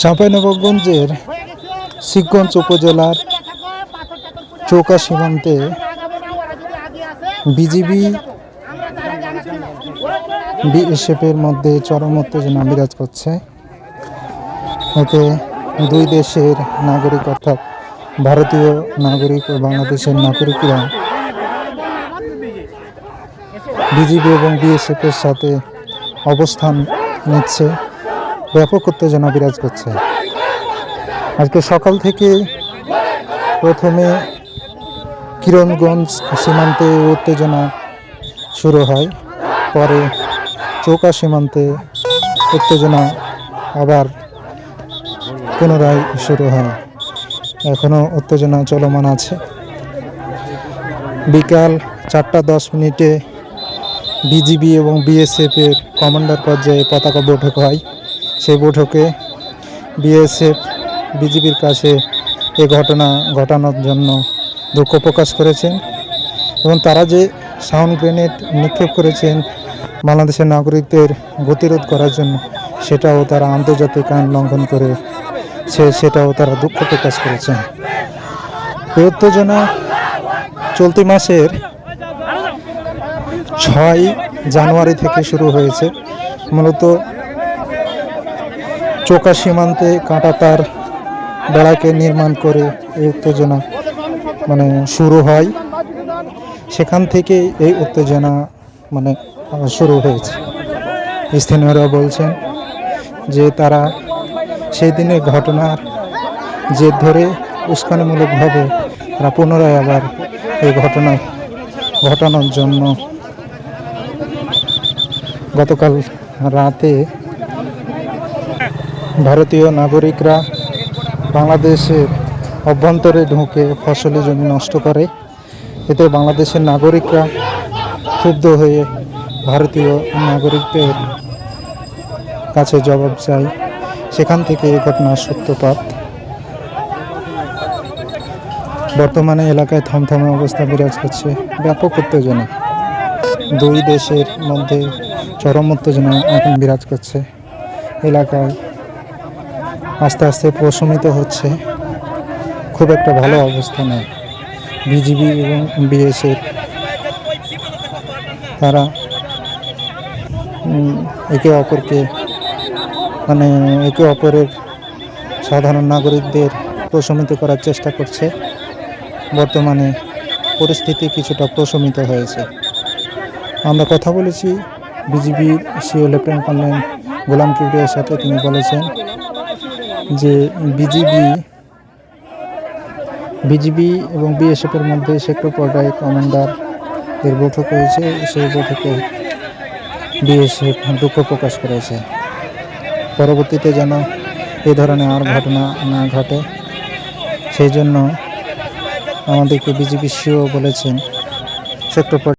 চাঁপাইনবাবগঞ্জের শিবগঞ্জ উপজেলার চৌকা সীমান্তে বিজিবি বিএসএফের মধ্যে চরম উত্তেজনা বিরাজ করছে। এতে দুই দেশের নাগরিক অর্থাৎ ভারতীয় নাগরিক ও বাংলাদেশের নাগরিকরা বিজিবি এবং বিএসএফের সাথে অবস্থান নিচ্ছে। ব্যাপক উত্তেজনা বিরাজ করছে। আজকে সকাল থেকে প্রথমে কিরণগঞ্জ সীমান্তে উত্তেজনা শুরু হয়, পরে চৌকা সীমান্তে উত্তেজনা আবার পুনরায় শুরু হয়। এখনও উত্তেজনা চলমান আছে। বিকাল চারটা দশ মিনিটে বিজিবি এবং বিএসএফের কমান্ডার পর্যায়ে পতাকা বৈঠক হয়। সেই বৈঠকে বিএসএফ, বিজিবির কাছে এ ঘটনা ঘটানোর জন্য দুঃখ প্রকাশ করেছেন এবং তারা যে সাউন্ড গ্রেনেড নিক্ষেপ করেছেন বাংলাদেশের নাগরিকদের গতিরোধ করার জন্য, সেটাও তারা আন্তর্জাতিক আইন লঙ্ঘন করে সে সেটাও তারা দুঃখ প্রকাশ করেছেন। এই উত্তেজনা চলতি মাসের ছয় জানুয়ারি থেকে শুরু হয়েছে। মূলত চোকা সীমান্তে কাঁটাতার বেড়াকে নির্মাণ করে এই উত্তেজনা মানে শুরু হয়। সেখান থেকে এই উত্তেজনা মানে শুরু হয়েছে। স্থানীয়রা বলছেন যে তারা সেই দিনের ঘটনার জেদ ধরে উস্কানিমূলকভাবে তারা পুনরায় আবার এই ঘটনা ঘটানোর জন্য গতকাল রাতে ভারতীয় নাগরিকরা বাংলাদেশের অভ্যন্তরে ঢুকে ফসলি জমি নষ্ট করে। এতে বাংলাদেশের নাগরিকরা ক্ষুব্ধ হয়ে ভারতীয় নাগরিকদের কাছে জবাব চাই সেখান থেকে এই ঘটনার সূত্রপাত। বর্তমানে এলাকায় থমথমে অবস্থা বিরাজ করছে। ব্যাপক উত্তেজনা। দুই দেশের মধ্যে চরম উত্তেজনা এখন বিরাজ করছে। এলাকায় আস্তে আস্তে প্রশমিত হচ্ছে। খুব একটা ভালো অবস্থা নেই বিজিবি এবং বিএসএফ, তারা একে অপরকে মানে একে অপরের সাধারণ নাগরিকদের প্রশমিত করার চেষ্টা করছে। বর্তমানে পরিস্থিতি কিছুটা প্রশমিত হয়েছে। আমরা কথা বলেছি BGB CO lieutenant colonel Golam কিবরিয়ার সাথে। তিনি বলেছেন যে বিজিবি বিজিবি এবং বিএসএফের মধ্যে সেক্টর পর্যায়ে কমান্ডার এর বৈঠক হয়েছে। সেই বৈঠকে বিএসএফ দুঃখ প্রকাশ করেছে। পরবর্তীতে যেন এ ধরনের আর ঘটনা না ঘটে, সেই জন্য আমাদেরকে বিজিবি সিও বলেছেন সেক্টর